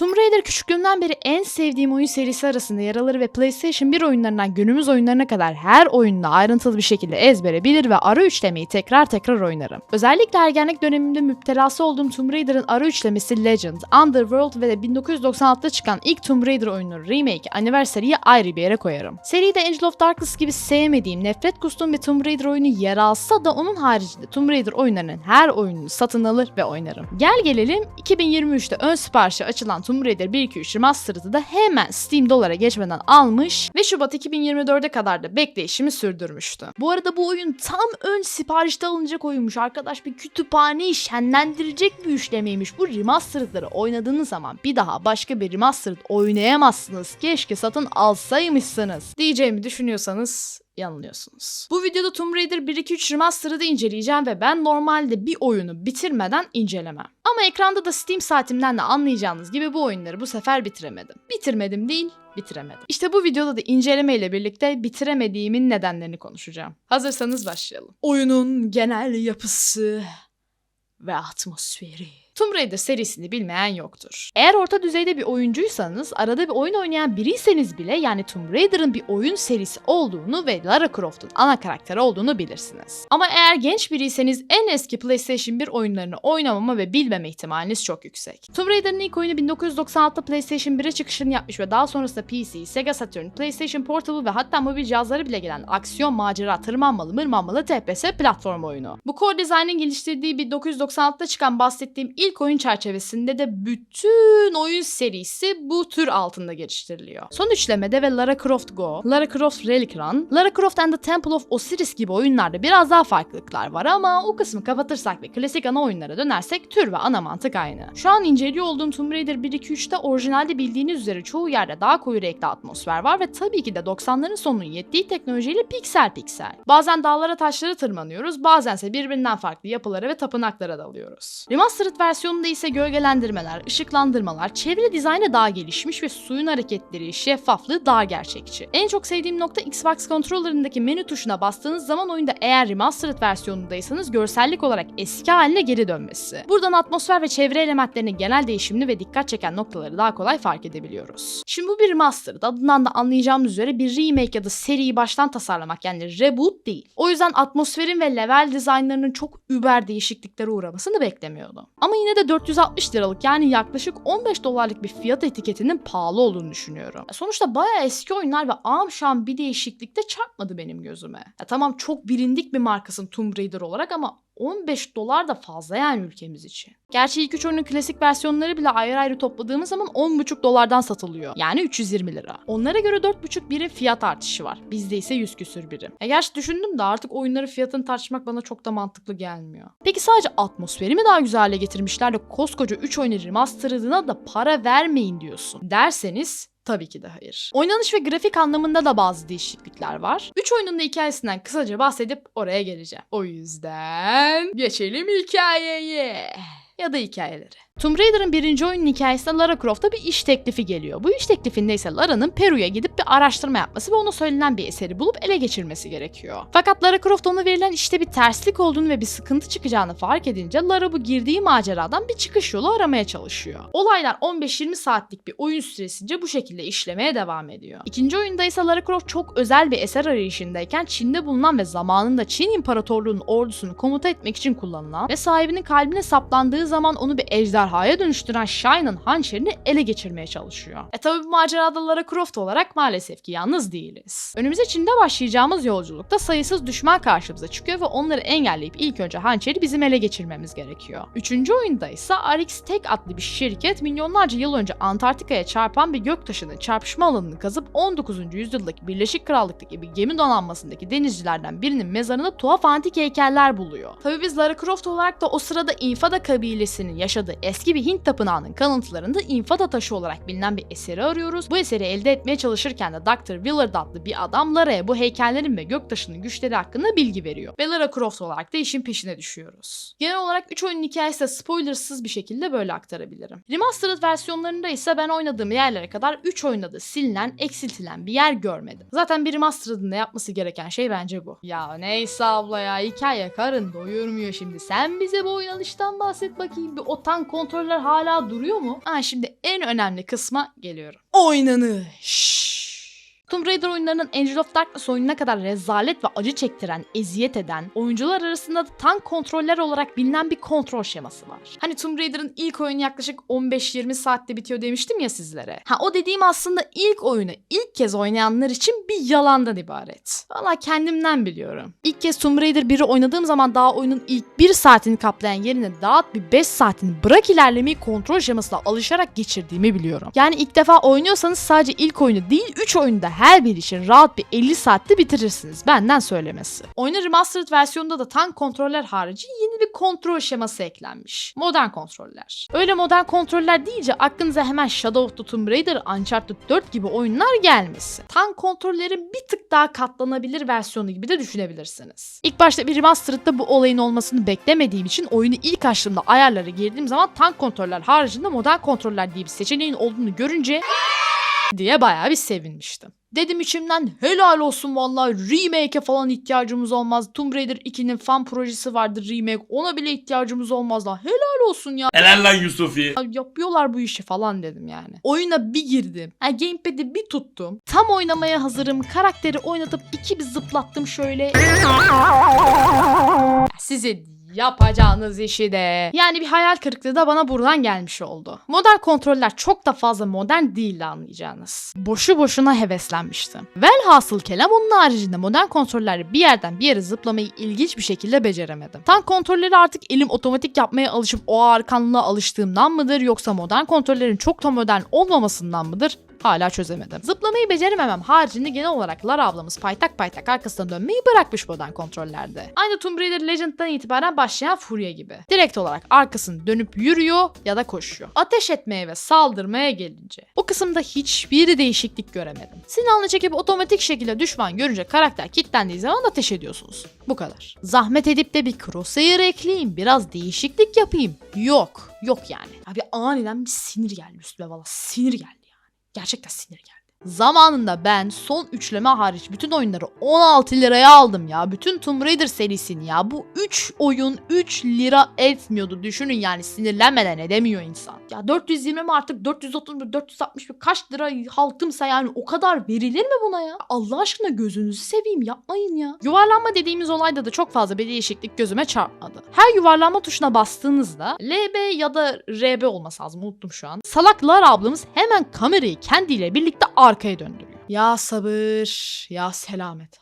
Tomb Raider küçüklüğümden beri en sevdiğim oyun serisi arasında yer alır ve PlayStation 1 oyunlarından günümüz oyunlarına kadar her oyununu ayrıntılı bir şekilde ezbere bilir ve ara üçlemeyi tekrar tekrar oynarım. Özellikle ergenlik dönemimde müptelası olduğum Tomb Raider'ın ara üçlemesi Legend, Underworld ve de 1996'da çıkan ilk Tomb Raider oyunun remake Anniversary'yi ayrı bir yere koyarım. Seride Angel of Darkness gibi sevmediğim, nefret kustuğum bir Tomb Raider oyunu yer alsa da onun haricinde Tomb Raider oyunlarının her oyununu satın alır ve oynarım. Gel gelelim 2023'te ön siparişi açılan Tomb Raider 1-2-3 Remastered'ı da hemen Steam dolara geçmeden almış ve Şubat 2024'e kadar da bekleyişimi sürdürmüştü. Bu arada bu oyun tam ön siparişte alınacak oyunmuş arkadaş bir kütüphaneyi şenlendirecek bir üçlemeymiş. Bu remastered'ları oynadığınız zaman bir daha başka bir remastered oynayamazsınız. Keşke satın alsaymışsınız diyeceğimi düşünüyorsanız yanılıyorsunuz. Bu videoda Tomb Raider 1-2-3 Remastered'ı inceleyeceğim ve ben normalde bir oyunu bitirmeden incelemem. Ama ekranda da Steam saatimden de anlayacağınız gibi bu oyunları bu sefer bitiremedim. Bitirmedim değil, bitiremedim. İşte bu videoda da inceleme ile birlikte bitiremediğimin nedenlerini konuşacağım. Hazırsanız başlayalım. Oyunun genel yapısı ve atmosferi. Tomb Raider serisini bilmeyen yoktur. Eğer orta düzeyde bir oyuncuysanız, arada bir oyun oynayan biriyseniz bile yani Tomb Raider'ın bir oyun serisi olduğunu ve Lara Croft'un ana karakteri olduğunu bilirsiniz. Ama eğer genç biriyseniz en eski PlayStation 1 oyunlarını oynamama ve bilmeme ihtimaliniz çok yüksek. Tomb Raider'ın ilk oyunu 1996'da PlayStation 1'e çıkışını yapmış ve daha sonrasında PC, Sega Saturn, PlayStation Portable ve hatta mobil cihazlara bile gelen aksiyon, macera, tırmanmalı, mırmanmalı TPS platform oyunu. Bu Core Design'ın geliştirdiği 1996'da çıkan bahsettiğim ilk oyun çerçevesinde de bütün oyun serisi bu tür altında geliştiriliyor. Son üçlemede ve Lara Croft Go, Lara Croft Relic Run, Lara Croft and the Temple of Osiris gibi oyunlarda biraz daha farklılıklar var ama o kısmı kapatırsak ve klasik ana oyunlara dönersek tür ve ana mantık aynı. Şu an inceliyor olduğum Tomb Raider 1-2-3'te orijinalde bildiğiniz üzere çoğu yerde daha koyu renkli atmosfer var ve tabii ki de 90'ların sonunun yettiği teknolojiyle piksel piksel. Bazen dağlara taşlara tırmanıyoruz, bazense birbirinden farklı yapılara ve tapınaklara dalıyoruz. Remastered versiyonunda ise gölgelendirmeler, ışıklandırmalar, çevre dizaynı daha gelişmiş ve suyun hareketleri, şeffaflığı daha gerçekçi. En çok sevdiğim nokta Xbox controller'ındaki menü tuşuna bastığınız zaman oyunda eğer remastered versiyonundaysanız görsellik olarak eski haline geri dönmesi. Buradan atmosfer ve çevre elementlerinin genel değişimini ve dikkat çeken noktaları daha kolay fark edebiliyoruz. Şimdi bu bir remastered, adından da anlayacağımız üzere bir remake ya da seriyi baştan tasarlamak yani reboot değil. O yüzden atmosferin ve level dizaynlarının çok über değişikliklere uğramasını beklemiyordum. Ama yine de 460 liralık yani yaklaşık 15 dolarlık bir fiyat etiketinin pahalı olduğunu düşünüyorum. Sonuçta bayağı eski oyunlar ve ağam şam bir değişiklik de çarpmadı benim gözüme. Ya tamam çok bilindik bir markasın Tomb Raider olarak ama 15 dolar da fazla yani ülkemiz için. Gerçi ilk üç oyunun klasik versiyonları bile ayrı ayrı topladığımız zaman 10,5 dolardan satılıyor. Yani 320 lira. Onlara göre 4,5 birim fiyat artışı var. Bizde ise 100 küsür birim. E gerçi düşündüm de artık oyunların fiyatını tartışmak bana çok da mantıklı gelmiyor. Peki sadece atmosferi mi daha güzel hale getirmişler de koskoca 3 oyunun remastered'ına da para vermeyin diyorsun derseniz Tabii ki de hayır. Oynanış ve grafik anlamında da bazı değişiklikler var. 3 oyunun da hikayesinden kısaca bahsedip oraya geleceğim. O yüzden geçelim hikayeye ya da hikayelere. Tomb Raider'ın birinci oyunun hikayesinde Lara Croft'a bir iş teklifi geliyor. Bu iş teklifinde ise Lara'nın Peru'ya gidip bir araştırma yapması ve ona söylenen bir eseri bulup ele geçirmesi gerekiyor. Fakat Lara Croft ona verilen işte bir terslik olduğunu ve bir sıkıntı çıkacağını fark edince Lara bu girdiği maceradan bir çıkış yolu aramaya çalışıyor. Olaylar 15-20 saatlik bir oyun süresince bu şekilde işlemeye devam ediyor. İkinci oyunda ise Lara Croft çok özel bir eser arayışındayken Çin'de bulunan ve zamanında Çin İmparatorluğu'nun ordusunu komuta etmek için kullanılan ve sahibinin kalbine saplandığı zaman onu bir ejderhaya dönüştüren Shine'ın hançerini ele geçirmeye çalışıyor. E tabi bu macerada Lara Croft olarak maalesef ki yalnız değiliz. Önümüze Çin'de başlayacağımız yolculukta sayısız düşman karşımıza çıkıyor ve onları engelleyip ilk önce hançeri bizim ele geçirmemiz gerekiyor. Üçüncü oyunda ise Arix Tech adlı bir şirket milyonlarca yıl önce Antarktika'ya çarpan bir göktaşının çarpışma alanını kazıp 19. yüzyıldaki Birleşik Krallık'taki bir gemi donanmasındaki denizcilerden birinin mezarında tuhaf antik heykeller buluyor. Tabi biz Lara Croft olarak da o sırada İnfada kabilesinin yaşadığı eski bir Hint tapınağının kalıntılarında infada taşı olarak bilinen bir eseri arıyoruz. Bu eseri elde etmeye çalışırken de Dr. Willard adlı bir adam Lara'ya bu heykellerin ve göktaşının güçleri hakkında bilgi veriyor. Ve Lara Croft olarak da işin peşine düşüyoruz. Genel olarak 3 oyunun hikayesi de spoilersız bir şekilde böyle aktarabilirim. Remastered versiyonlarında ise ben oynadığım yerlere kadar 3 oyunda da silinen, eksiltilen bir yer görmedim. Zaten bir remastered'ın da yapması gereken şey bence bu. Ya neyse abla ya hikaye karın doyurmuyor şimdi. Sen bize bu oynanıştan bahset bakayım. Bir o tank kontroller hala duruyor mu? Ha şimdi en önemli kısma geliyorum. Oynanış. Tomb Raider oyunlarının Angel of Darkness oyununa kadar rezalet ve acı çektiren, eziyet eden, oyuncular arasında da tank kontroller olarak bilinen bir kontrol şeması var. Hani Tomb Raider'ın ilk oyunu yaklaşık 15-20 saatte bitiyor demiştim ya sizlere. Ha o dediğim aslında ilk oyunu ilk kez oynayanlar için bir yalandan ibaret. Valla kendimden biliyorum. İlk kez Tomb Raider 1'i oynadığım zaman daha oyunun ilk 1 saatini kaplayan yerine dağıt bir 5 saatini bırak ilerlemeyi kontrol şemasına alışarak geçirdiğimi biliyorum. Yani ilk defa oynuyorsanız sadece ilk oyunu değil 3 oyunda her bir için rahat bir 50 saatte bitirirsiniz. Benden söylemesi. Oyunun remastered versiyonunda da tank kontroller harici yeni bir kontrol şeması eklenmiş. Modern kontroller. Öyle modern kontroller deyince aklınıza hemen Shadow of the Tomb Raider, Uncharted 4 gibi oyunlar gelmesin. Tank kontrollerin bir tık daha katlanabilir versiyonu gibi de düşünebilirsiniz. İlk başta bir remastered'da bu olayın olmasını beklemediğim için oyunu ilk açtığımda ayarları girdiğim zaman tank kontroller haricinde modern kontroller diye bir seçeneğin olduğunu görünce diye bayağı bir sevinmiştim. Dedim içimden helal olsun vallahi remake'e falan ihtiyacımız olmaz. Tomb Raider 2'nin fan projesi vardı remake ona bile ihtiyacımız olmaz lan. Helal olsun ya. Helal lan Yusufi. Ya Yapıyorlar bu işi falan dedim yani. Oyuna bir girdim. Ha, gamepad'i bir tuttum. Tam oynamaya hazırım. Karakteri oynatıp iki bir zıplattım şöyle. Size yapacağınız işi de. Yani bir hayal kırıklığı da bana buradan gelmiş oldu. Modern kontroller çok da fazla modern değildi anlayacağınız. Boşu boşuna heveslenmiştim. Velhasıl kelam onun haricinde modern kontrollerle bir yerden bir yere zıplamayı ilginç bir şekilde beceremedim. Tank kontrolleri artık elim otomatik yapmaya alışıp o arkanlığa alıştığımdan mıdır yoksa modern kontrollerin çok da modern olmamasından mıdır? Hala çözemedim. Zıplamayı becerememem haricinde genel olarak Lara ablamız paytak paytak arkasına dönmeyi bırakmış modern kontrollerde. Aynı Tomb Raider Legend'dan itibaren başlayan Furia gibi. Direkt olarak arkasını dönüp yürüyor ya da koşuyor. Ateş etmeye ve saldırmaya gelince. O kısımda hiçbir değişiklik göremedim. Silahını çekip otomatik şekilde düşman görünce karakter kilitlendiği zaman ateş ediyorsunuz. Bu kadar. Zahmet edip de bir crosshair ekleyeyim, biraz değişiklik yapayım. Yok. Yok yani. Abi aniden bir sinir geldi üstüme valla sinir geldi. Gerçekten sinir geldi. Zamanında ben son üçleme hariç bütün oyunları 16 liraya aldım ya. Bütün Tomb Raider serisini ya. Bu 3 oyun 3 lira etmiyordu. Düşünün yani sinirlenmeden edemiyor insan. Ya 420 mi artık 430 460 kaç lira halkımsa yani o kadar verilir mi buna ya? Allah aşkına gözünüzü seveyim yapmayın ya. Yuvarlanma dediğimiz olayda da çok fazla bir değişiklik gözüme çarpmadı. Her yuvarlanma tuşuna bastığınızda LB ya da RB olması lazım unuttum şu an. Salak Lara ablamız hemen kamerayı kendiyle birlikte arkaya döndürüyor. Ya sabır, ya selamet.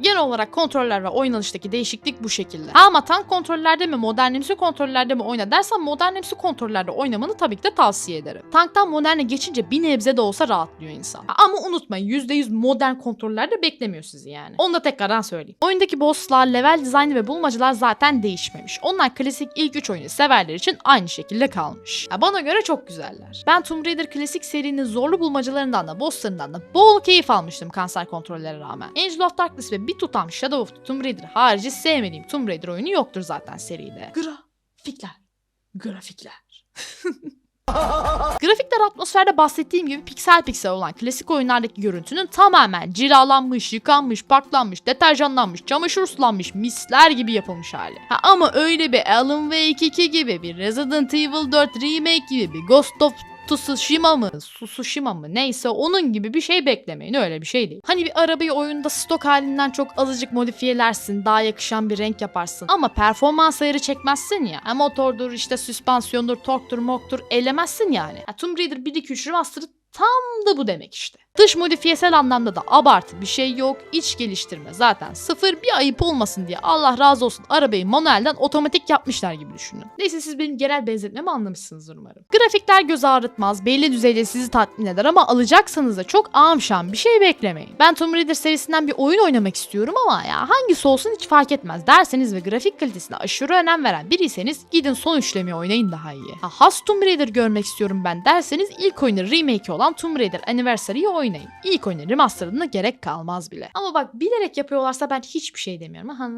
Genel olarak kontroller ve oynanıştaki değişiklik bu şekilde. Ama tank kontrollerde mi, modernimsi kontrollerde mi oyna dersen modernimsi kontrollerde oynamanı tabii ki de tavsiye ederim. Tanktan moderne geçince bir nebze de olsa rahatlıyor insan. Ama unutmayın %100 modern kontrollerde beklemiyor sizi yani. Onu da tekrardan söyleyeyim. Oyundaki bosslar, level dizaynı ve bulmacalar zaten değişmemiş. Onlar klasik ilk 3 oyunu severler için aynı şekilde kalmış. Ha, bana göre çok güzeller. Ben Tomb Raider klasik serinin zorlu bulmacalarından da bosslarından da bol keyif almıştım kanser kontrollere rağmen. Angel of Darkness ve bir tutam Shadow of the Tomb Raider harici sevmediğim Tomb Raider oyunu yoktur zaten seride. Grafikler. Grafikler. Grafikler atmosferde bahsettiğim gibi piksel piksel olan klasik oyunlardaki görüntünün tamamen cilalanmış, yıkanmış, paklanmış, deterjanlanmış, çamaşır sulanmış, misler gibi yapılmış hali. Ha, ama öyle bir Alan Wake 2 gibi, bir Resident Evil 4 Remake gibi, bir Ghost of Tsushima mı, Tsushima mı neyse onun gibi bir şey beklemeyin. Öyle bir şey değil. Hani bir arabayı oyunda stok halinden çok azıcık modifiyelersin, daha yakışan bir renk yaparsın. Ama performans ayarı çekmezsin ya. Ha, motordur, işte süspansiyondur, torktur, moktur elemezsin yani. Ha, Tomb Raider 1 2 3 Remastered tam da bu demek işte. Dış modifiyesel anlamda da abartı bir şey yok. İç geliştirme zaten sıfır. Bir ayıp olmasın diye Allah razı olsun arabayı manuelden otomatik yapmışlar gibi düşünün. Neyse siz benim genel benzetmemi anlamışsınızdır umarım. Grafikler göz ağrıtmaz. Belli düzeyde sizi tatmin eder ama alacaksanız da çok amşan bir şey beklemeyin. Ben Tomb Raider serisinden bir oyun oynamak istiyorum ama ya hangisi olsun hiç fark etmez derseniz ve grafik kalitesine aşırı önem veren biriyseniz gidin son üçlemeyi oynayın daha iyi. Ha, has Tomb Raider görmek istiyorum ben derseniz ilk oyunu remake olan Tomb Raider Anniversary'yi oynayın. İlk oyunun remastered'ına gerek kalmaz bile. Ama bak bilerek yapıyorlarsa ben hiçbir şey demiyorum. Aha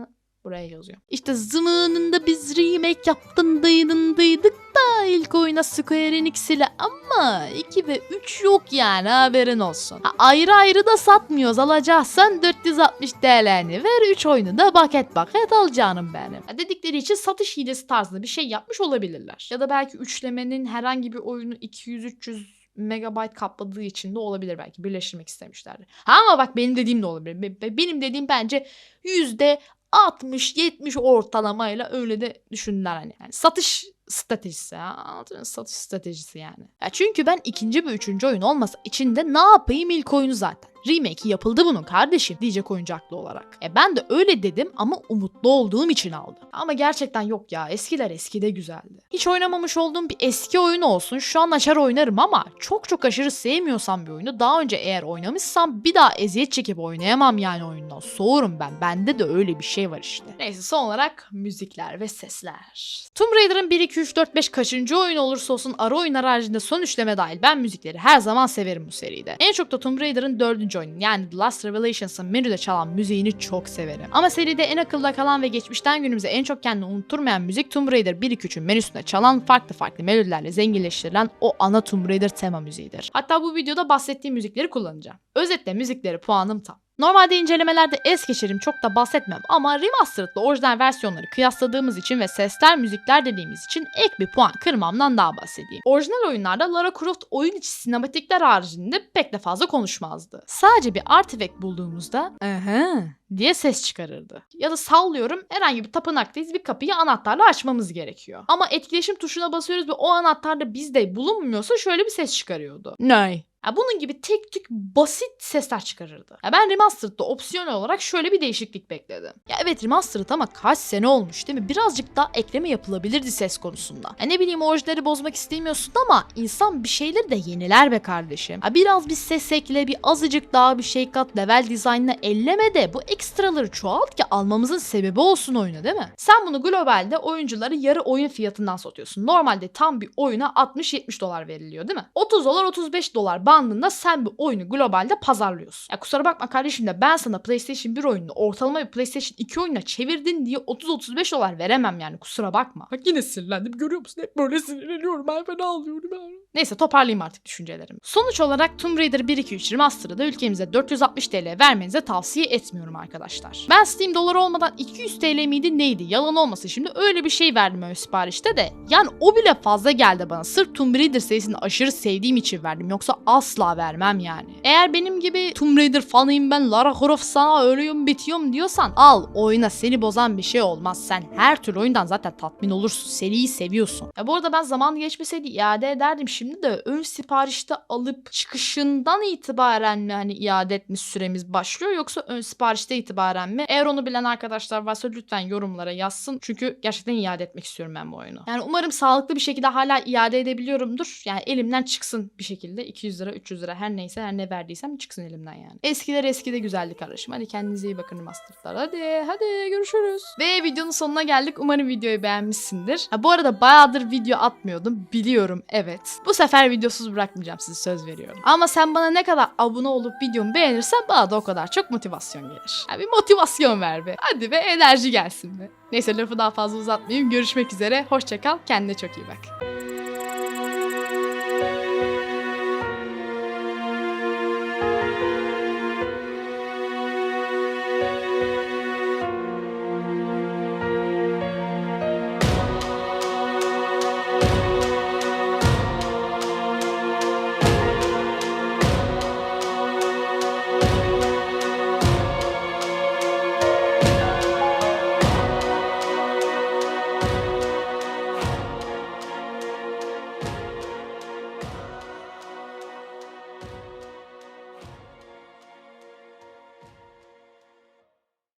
buraya yazıyor. İşte zamanında biz remake yaptın dıydın dıydık da da ilk oyuna Square Enix ile ama 2 ve 3 yok yani haberin olsun. Ha, ayrı ayrı da satmıyoruz alacaksan 460 TL'ni ver 3 oyunu da paket paket al canım benim. Ha, dedikleri için satış hilesi tarzında bir şey yapmış olabilirler. Ya da belki üçlemenin herhangi bir oyunu 200-300 megabayt kapladığı için de olabilir belki birleştirmek istemişlerdir. Ha ama bak benim dediğim de olabilir. Be- be- Benim dediğim bence yüzde 60-70 ortalamayla öyle de düşündüler hani. Yani satış stratejisi mı? Satış stratejisi yani. Ya çünkü ben ikinci ve üçüncü oyun olmasa içinde ne yapayım ilk oyunu zaten. Remake yapıldı bunun kardeşim diyecek oyuncaklı olarak. E ben de öyle dedim ama umutlu olduğum için aldım. Ama gerçekten yok ya eskiler eskide güzeldi. Hiç oynamamış olduğum bir eski oyun olsun şu an açar oynarım ama çok çok aşırı sevmiyorsam bir oyunu daha önce eğer oynamışsam bir daha eziyet çekip oynayamam yani oyundan. Soğurum ben. Bende de öyle bir şey var işte. Neyse son olarak müzikler ve sesler. Tomb Raider'ın 1, 2, 3, 4, 5 kaçıncı oyun olursa olsun ara oyunlar haricinde son üçleme dahil ben müzikleri her zaman severim bu seride. En çok da Tomb Raider'ın dördüncü oyunu yani The Last Revelations'ın menüde çalan müziğini çok severim. Ama seride en akılda kalan ve geçmişten günümüze en çok kendini unutturmayan müzik Tomb Raider 1, 2, 3'ün menüsünde çalan farklı farklı melodilerle zenginleştirilen o ana Tomb Raider tema müziğidir. Hatta bu videoda bahsettiğim müzikleri kullanacağım. Özetle müzikleri puanım tam. Normalde incelemelerde es geçerim çok da bahsetmem ama remastered'la orijinal versiyonları kıyasladığımız için ve sesler müzikler dediğimiz için ek bir puan kırmamdan daha bahsedeyim. Orijinal oyunlarda Lara Croft oyun içi sinematikler haricinde pek de fazla konuşmazdı. Sadece bir artifact bulduğumuzda aha diye ses çıkarırdı. Ya da sallıyorum herhangi bir tapınaktayız bir kapıyı anahtarla açmamız gerekiyor. Ama etkileşim tuşuna basıyoruz ve o anahtar da bizde bulunmuyorsa şöyle bir ses çıkarıyordu. Ney? Ya bunun gibi tek tük basit sesler çıkarırdı. Ya ben Remastered'da opsiyonel olarak şöyle bir değişiklik bekledim. Ya evet Remastered ama kaç sene olmuş değil mi? Birazcık daha ekleme yapılabilirdi ses konusunda. Ya ne bileyim orijinali bozmak istemiyorsun ama insan bir şeyleri de yeniler be kardeşim. Ya biraz bir ses ekle, bir azıcık daha bir şey kat, level dizaynına elleme de bu ekstraları çoğalt ki almamızın sebebi olsun oyuna değil mi? Sen bunu globalde oyuncuları yarı oyun fiyatından satıyorsun. Normalde tam bir oyuna 60-70 dolar veriliyor değil mi? 30 dolar 35 dolar bandında sen bu oyunu globalde pazarlıyorsun. Ya kusura bakma kardeşim de ben sana PlayStation 1 oyununu ortalama bir PlayStation 2 oyununa çevirdin diye 30-35 dolar veremem yani kusura bakma. Bak yine sinirlendim görüyor musun? Hep böyle sinirleniyorum ben fena alıyorum ben. Neyse toparlayayım artık düşüncelerimi. Sonuç olarak Tomb Raider 1 2 3 Remaster'ı da ülkemize 460 TL vermenize tavsiye etmiyorum arkadaşlar. Ben Steam dolar olmadan 200 TL miydi neydi yalan olmasın şimdi öyle bir şey verdim ön siparişte de. Yani o bile fazla geldi bana. Sırf Tomb Raider serisini aşırı sevdiğim için verdim. Yoksa asla vermem yani. Eğer benim gibi Tomb Raider fanıyım ben Lara Croft sana ölüyorum bitiyorum diyorsan al oyuna seni bozan bir şey olmaz. Sen her türlü oyundan zaten tatmin olursun. Seriyi seviyorsun. Ya bu arada ben zaman geçmeseydi iade ederdim şimdi de ön siparişte alıp çıkışından itibaren mi hani iade etme süremiz başlıyor yoksa ön siparişte itibaren mi? Eğer onu bilen arkadaşlar varsa lütfen yorumlara yazsın. Çünkü gerçekten iade etmek istiyorum ben bu oyunu. Yani umarım sağlıklı bir şekilde hala iade edebiliyorumdur. Yani elimden çıksın bir şekilde 200 lira 300 lira her neyse her ne verdiysem çıksın elimden yani. Eskiler eskide güzeldi kardeşim. Hadi kendinize iyi bakın masterlar. Hadi hadi görüşürüz. Ve videonun sonuna geldik. Umarım videoyu beğenmişsindir. Ha, bu arada bayağıdır video atmıyordum. Biliyorum evet. Bu sefer videosuz bırakmayacağım size söz veriyorum. Ama sen bana ne kadar abone olup videomu beğenirsen bana da o kadar çok motivasyon gelir. Ha, bir motivasyon ver be. Hadi be enerji gelsin be. Neyse lafı daha fazla uzatmayayım. Görüşmek üzere. Hoşçakal. Kendine çok iyi bak.